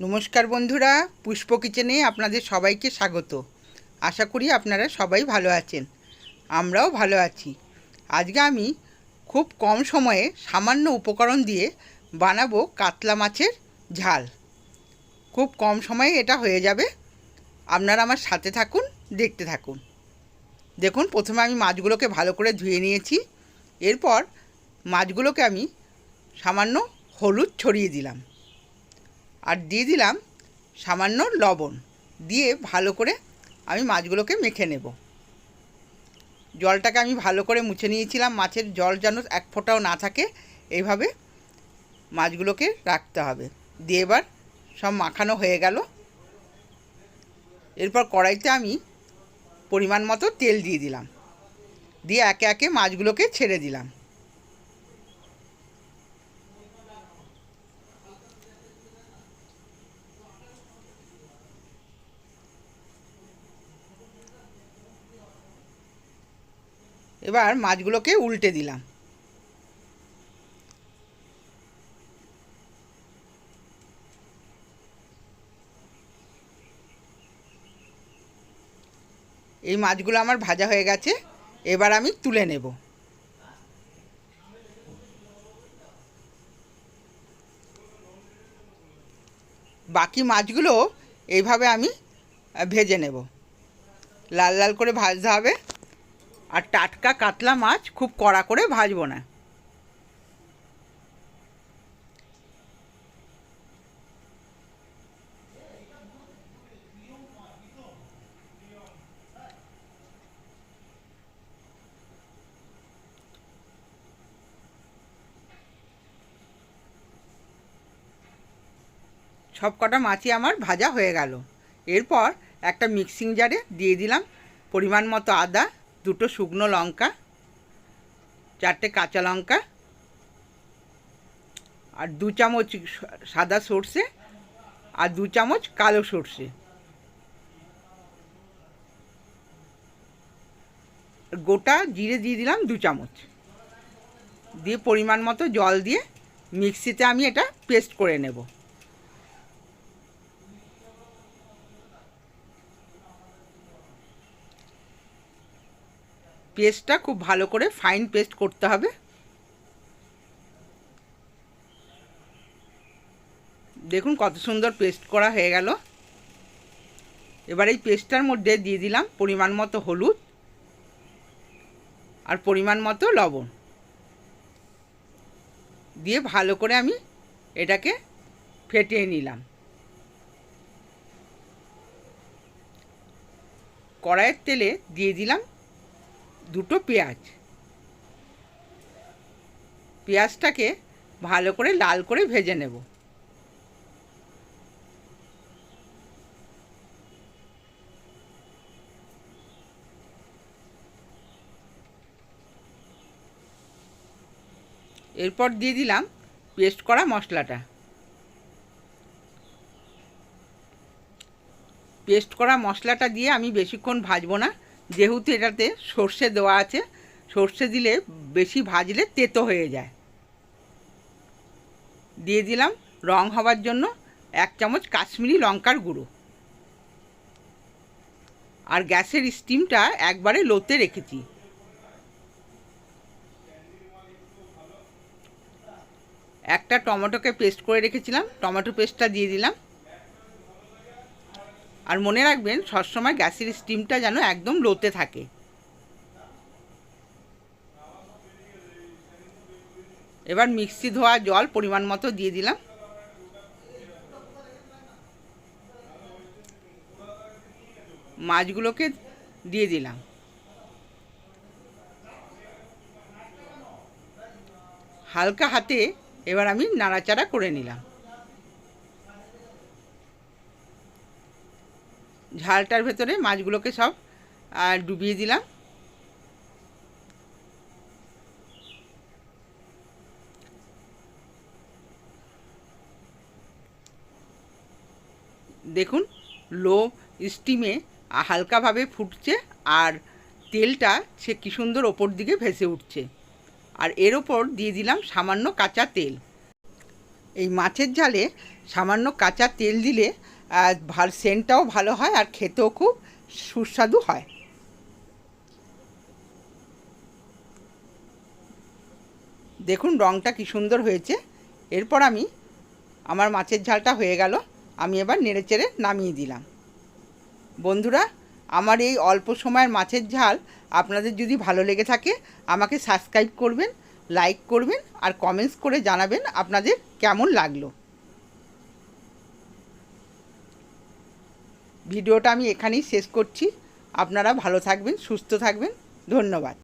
নমস্কার বন্ধুরা, পুষ্প কিচেনে আপনাদের সবাইকে স্বাগত। আশা করি আপনারা সবাই ভালো আছেন, আমরাও ভালো আছি। আজকে আমি খুব কম সময়ে সামান্য উপকরণ দিয়ে বানাবো কাতলা মাছের ঝাল। খুব কম সময়ে এটা হয়ে যাবে। আপনারা আমার সাথে থাকুন, দেখতে থাকুন। দেখুন, প্রথমে আমি মাছগুলোকে ভালো করে ধুয়ে নিয়েছি। এরপর মাছগুলোকে আমি সামান্য হলুদ ছড়িয়ে দিলাম। আর দিয়ে দিলাম সামান্য লবণ। দিয়ে ভালো করে আমি মাছগুলোকে মেখে নেব। জলটাকে আমি ভালো করে মুছে নিয়েছিলাম। মাছের জল যেন এক ফোঁটাও না থাকে, এইভাবে মাছগুলোকে রাখতে হবে। দিয়ে এবার সব মাখানো হয়ে গেল। এরপর কড়াইতে আমি পরিমাণ মতো তেল দিয়ে দিলাম। দিয়ে একে একে মাছগুলোকে ছেড়ে দিলাম। এবার মাছগুলোকে উল্টে দিলাম। এই মাছগুলো আমার ভাজা হয়ে গেছে, এবার আমি তুলে নেব। বাকি মাছগুলো এইভাবে আমি ভেজে নেব। লাল লাল করে ভাজতে হবে। আর টাটকা কাতলা মাছ খুব কড়া করে ভাজবো না। সব কটা মাছই আমার ভাজা হয়ে গেল। এরপর একটা মিক্সিং জারে দিয়ে দিলাম পরিমাণ মতো আদা দুটো শুকনো লঙ্কা, চারটে কাঁচা লঙ্কা আর দু চামচ সাদা সর্ষে আর দু চামচ কালো সর্ষে। গোটা জিরে দিয়ে দিলাম দু চামচ। দিয়ে পরিমাণ মতো জল দিয়ে মিক্সিতে আমি এটা পেস্ট করে নেব। পেস্টটা খুব ভালো করে ফাইন পেস্ট করতে হবে। দেখুন কত সুন্দর পেস্ট করা হয়ে গেল। এবার এই পেস্টটার মধ্যে দিয়ে দিলাম পরিমাণ মতো হলুদ আর পরিমাণ মতো লবণ। দিয়ে ভালো করে আমি এটাকে ফেটিয়ে নিলাম। কড়াইয়ের তেলে দিয়ে দিলাম দুটো পেঁয়াজ। পেঁয়াজটাকে ভালো করে লাল করে ভেজে নেব। এরপর দিয়ে দিলাম পেস্ট করা মশলাটা। পেস্ট করা মশলাটা দিয়ে আমি বেশিক্ষণ ভাজবো না। যেহেতু এটাতে সর্ষে দেওয়া আছে, সর্ষে দিলে বেশি ভাজলে তেতো হয়ে যায়। দিয়ে দিলাম রং হওয়ার জন্য এক চামচ কাশ্মীরি লঙ্কার গুঁড়ো। আর গ্যাসের স্টিমটা একবারে লোতে রেখেছি। একটা টমেটোকে পেস্ট করে রেখেছিলাম, টমেটো পেস্টটা দিয়ে দিলাম। আর মনে রাখবেন, সবসময় গ্যাসের স্টিমটা যেন একদম লোতে থাকে। এবার মিক্সি ধোয়া জল পরিমাণ মতো দিয়ে দিলাম। মাছগুলোকে দিয়ে দিলাম। হালকা হাতে এবার আমি নাড়াচাড়া করে নিলাম। ঝালটার ভেতরে মাছগুলোকে সব আহ, ডুবিয়ে দিলাম। দেখুন লো স্টিমে হালকাভাবে ফুটছে আর তেলটা সে কী সুন্দর ওপর দিকে ভেসে উঠছে। আর এর ওপর দিয়ে দিলাম সামান্য কাঁচা তেল। এই মাছের ঝালে সামান্য কাঁচা তেল দিলে ভালো, সেন্টটাও ভালো হয় আর খেতেও খুব সুস্বাদু হয়। দেখুন রঙটা কি সুন্দর হয়েছে। এরপর আমি আমার মাছের ঝালটা হয়ে গেল, আমি এবার নেড়েচেড়ে নামিয়ে দিলাম। বন্ধুরা, আমার এই অল্প সময়ের মাছের ঝাল আপনাদের যদি ভালো লেগে থাকে, আমাকে সাবস্ক্রাইব করবেন, লাইক করবেন আর কমেন্টস করে জানাবেন আপনাদের কেমন লাগল। ভিডিওটা আমি এখানেই শেষ করছি। আপনারা ভালো থাকবেন সুস্থ থাকবেন। ধন্যবাদ।